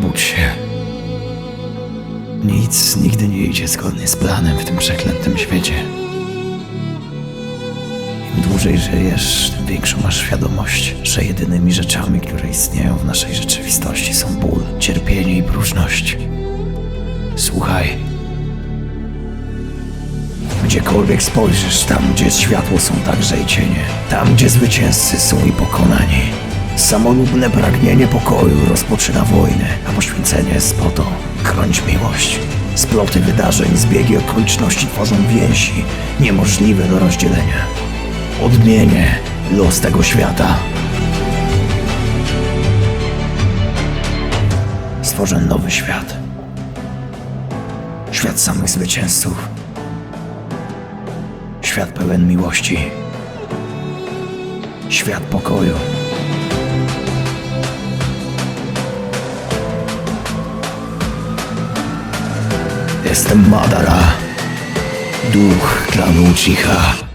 Obudź się. Nic nigdy nie idzie zgodnie z planem w tym przeklętym świecie. Im dłużej żyjesz, tym większą masz świadomość, że jedynymi rzeczami, które istnieją w naszej rzeczywistości są ból, cierpienie i próżność. Słuchaj. Gdziekolwiek spojrzysz, tam gdzie światło są także i cienie. Tam gdzie zwycięzcy są i pokonani. Samolubne pragnienie pokoju rozpoczyna wojnę, a poświęcenie jest po to chronić miłość. Sploty wydarzeń, zbiegi okoliczności tworzą więzi niemożliwe do rozdzielenia. Odmienię los tego świata. Stworzę nowy świat. Świat samych zwycięzców. Świat pełen miłości. Świat pokoju. Jestem Madara. Duch klanu Uchiha.